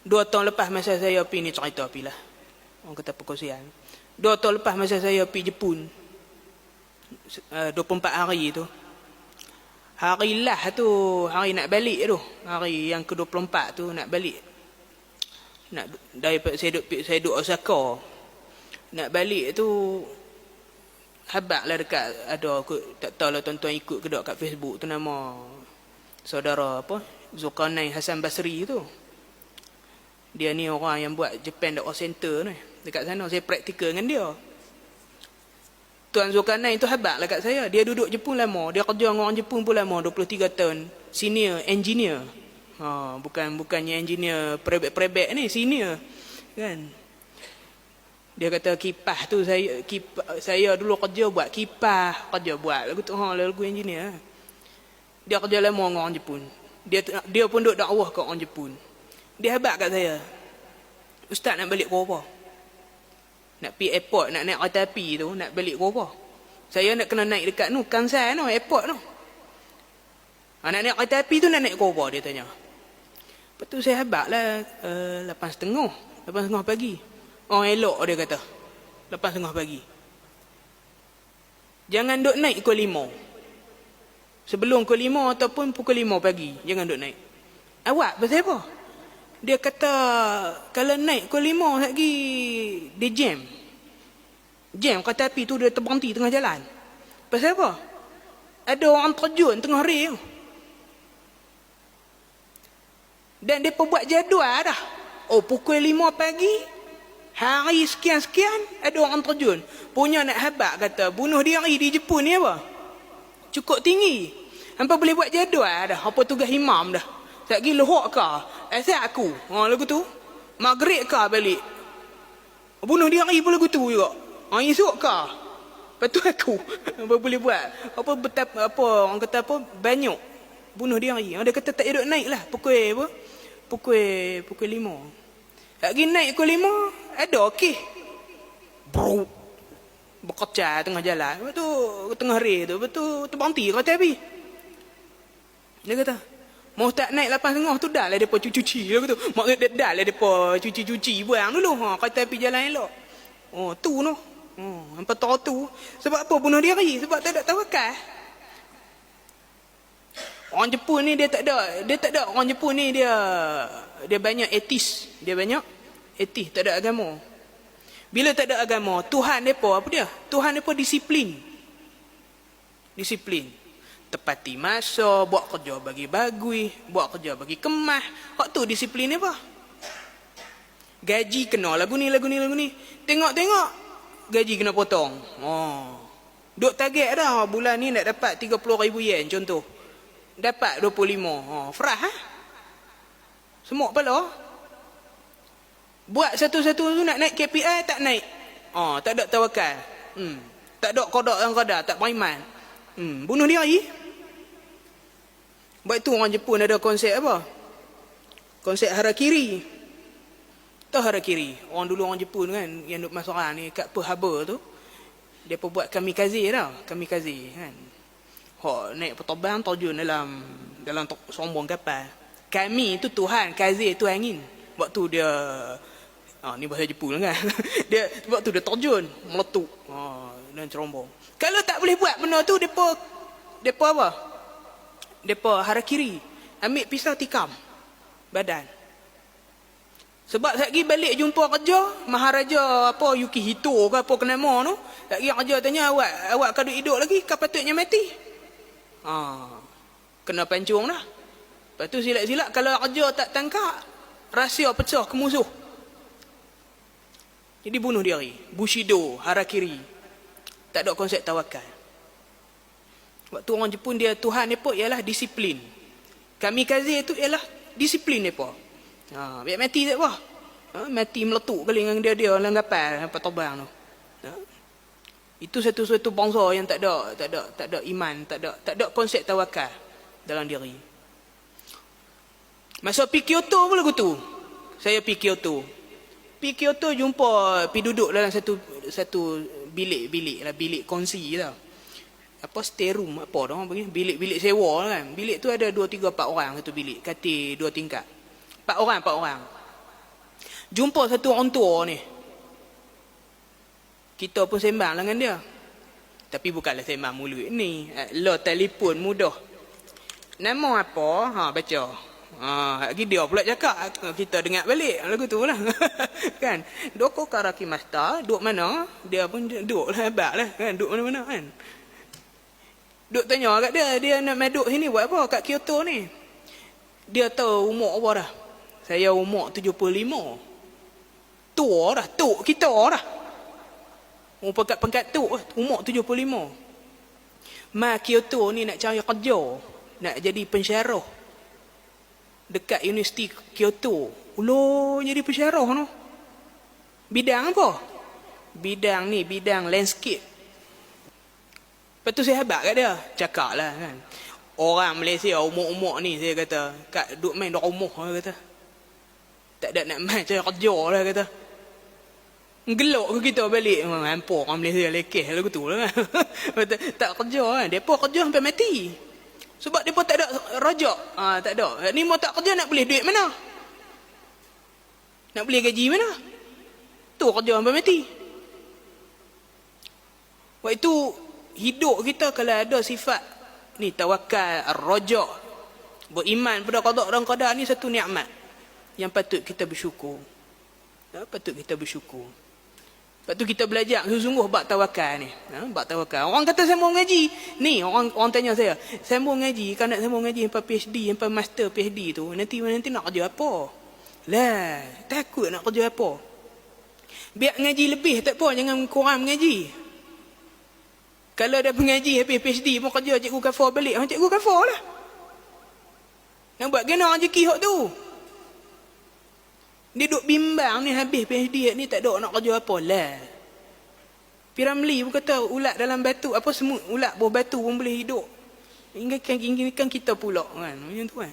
Dua tahun lepas masa saya pergi ni cerita pergi lah. Orang kata perkongsian. Dua tahun lepas masa saya pergi Jepun. Uh, 24 hari tu. Hari lah tu, hari nak balik tu. Hari yang ke-24 tu nak balik. Nak daripada saya duduk, saya duduk Osaka. Nak balik tu habak lah dekat ada aku tak tahu lah tuan-tuan ikut ke tak kat Facebook tu nama saudara apa Zulkarnain Hasan Basri tu dia ni orang yang buat Japan Dot Center ni dekat sana saya praktikal dengan dia. Tuan Zulkarnain tu habak lah kat saya. Dia duduk Jepun lama. Dia kerja dengan orang Jepun pun lama 23 tahun. Senior engineer. Ha, bukan bukannya engineer perebek-perebek ni senior. Kan? Dia kata kipas tu saya kipas, saya dulu kerja buat kipas, kerja buat lagu tu. Ha lagu engineer. Dia kerja lama dengan orang Jepun. Dia dia pun duk dakwah kat orang Jepun. Dia habaq kat saya. Ustaz nak balik ke apa? Nak pergi airport, nak naik kereta api tu, nak balik ke apa? Saya nak kena naik dekat tu, Kansai tu, airport tu. Ha, nak naik kereta api tu nak naik ke apa? Dia tanya. Lepas tu saya habaq lah, uh, lapan setengah. Lapan setengah pagi. Orang elok dia kata. Lepas tengah pagi. Jangan duk naik pukul lima. Sebelum pukul lima ataupun pukul lima pagi. Jangan duk naik. Awak pasal apa? Dia kata kalau naik pukul lima lagi dia jam. Jam kata api tu dia terberhenti tengah jalan. Pasal apa? Ada orang terjun tengah rel. Dan dia buat jadual dah. Oh pukul lima pagi Hari sekian-sekian ada orang terjun. Punya nak habak kata bunuh diri di Jepun ni apa? Cukup tinggi. Hampa boleh buat jadual dah. Apa tugas imam dah. Tak pergi lohok ke? Asal aku. Ha, lagu tu. Maghrib ke balik? Bunuh diri pun lagu tu juga. Ha, esok ke? Lepas tu aku. Apa boleh buat? Apa betapa, apa orang kata apa? Banyak. Bunuh diri. Ha, dia kata tak duduk naik lah. Pukul apa? Pukul, pukul lima. Lagi naik pukul lima, ada okey. Bro. Berkecah tengah jalan. Lepas tu, tengah rel tu. Lepas tu, terberhenti kata api. Dia kata, mau tak naik lapan tengah tu dah lah mereka cuci-cuci. Dia kata, maksud dia dah lah mereka cuci-cuci buang dulu. Ha, kata api jalan elok. Oh, tu no. Oh, hampa tahu tu. Sebab apa bunuh diri? Sebab tak ada tawakal. Orang Jepun ni dia tak ada, dia tak ada. Orang Jepun ni dia dia banyak etis. Dia banyak etis, tak ada agama. Bila tak ada agama, Tuhan depa apa dia? Tuhan depa disiplin. Disiplin. Tepati masa, buat kerja bagi bagui, buat kerja bagi kemah. Hak tu disiplin apa? Gaji kena lagu ni, lagu ni, lagu ni. Tengok-tengok, gaji kena potong. Oh. Duk target dah, bulan ni nak dapat 30 ribu yen contoh. Dapat 25. Oh, frah ha? Semua kepala. Buat satu-satu tu nak naik KPI tak naik. Oh, tak ada tawakal. Hmm. Tak ada kodak yang kodak, tak beriman. Hmm. Bunuh diri. Buat tu orang Jepun ada konsep apa? Konsep harakiri. Tahu harakiri? Orang dulu orang Jepun kan yang duduk masyarakat ni kat Pearl Harbor tu. Dia pun buat kamikaze tau. Kamikaze kan. Hok naik petobang terjun dalam dalam sombong kapal kami itu Tuhan, kazi itu angin. Waktu dia ah ni bahasa Jepun kan. dia waktu dia terjun, meletup. Ah dan cerombong. Kalau tak boleh buat benda tu depa depa apa? Depa harakiri. Ambil pisau tikam badan. Sebab lagi balik jumpa kerja, Maharaja apa Yuki Hito ke apa kena nama tu, lagi kerja tanya awak awak kaduk hidup lagi, kau patutnya mati. Ah. Kena pancung dah. Lepas tu silap-silap kalau kerja tak tangkap, rahsia pecah ke musuh. Jadi bunuh diri. Bushido, harakiri. Tak ada konsep tawakal. Waktu orang Jepun dia Tuhan pun ialah disiplin. Kami kazi itu ialah disiplin pun. Ha, biar mati tak apa. Ha, mati meletup kali dengan dia dia dalam kapal apa tobang tu. Ha? Itu satu-satu bangsa yang tak ada tak ada tak ada iman, tak ada tak ada konsep tawakal dalam diri. Masa pergi Kyoto pun lagu tu. Saya pergi Kyoto. Pergi Kyoto jumpa, pergi duduk dalam satu satu bilik-bilik lah, bilik kongsi lah. Apa stay room, apa orang panggil. Bilik-bilik sewa lah kan. Bilik tu ada dua, tiga, empat orang satu bilik. Kati dua tingkat. Empat orang, empat orang. Jumpa satu orang tua ni. Kita pun sembang dengan dia. Tapi bukanlah sembang mulut ni. Eh, Lo telefon mudah. Nama apa? Ha, baca. Ha, lagi dia pula cakap. Kita dengar balik. Lagu tu lah. kan? Doko Karaki Master. Duk mana? Dia pun duk lah. Hebat lah. Kan? Duk mana-mana kan? Duk tanya kat dia. Dia nak meduk sini buat apa? Kat Kyoto ni. Dia tahu umur apa dah. Saya umur 75. Tua dah. Tuk kita dah. Umur pangkat-pangkat tuk. Umur 75. Ma Kyoto ni nak cari kerja. Nak jadi pensyarah. Dekat Universiti Kyoto. Ulo jadi pensyarah no. Bidang apa? Bidang ni, bidang landscape. Lepas tu saya habak kat dia. Cakap lah kan. Orang Malaysia umur-umur ni saya kata. Kat duk main dah umur saya kata. Tak ada nak main cari kerja lah kata. Gelok ke kita balik. Hampur orang Malaysia lekeh lagu tu lah kan. Tak kerja kan. Mereka kerja sampai mati. Sebab mereka tak ada rajak. Ha, tak ada. Ni mau tak kerja nak boleh duit mana? Nak boleh gaji mana? Tu kerja sampai mati. Waktu hidup kita kalau ada sifat ni tawakal, rajak, beriman pada qada dan qadar ni satu nikmat yang patut kita bersyukur. Ya, patut kita bersyukur. Lepas tu kita belajar sungguh bab tawakal ni. Ha, bab tawakal. Orang kata sambung ngaji. Ni orang orang tanya saya, sambung ngaji, kalau nak sambung ngaji sampai PhD, sampai master PhD tu, nanti nanti nak kerja apa? Lah, takut nak kerja apa? Biar ngaji lebih tak apa, jangan kurang mengaji. Kalau ada pengaji habis PhD pun kerja cikgu kafar balik, ha, cikgu kafar lah. Nak buat kena rezeki hok tu. Dia duk bimbang ni habis PhD ni tak ada nak kerja apa lah. Piramli pun kata ulat dalam batu apa semut ulat bawah batu pun boleh hidup. Hingga kan, kan kita pula kan. Macam tu kan.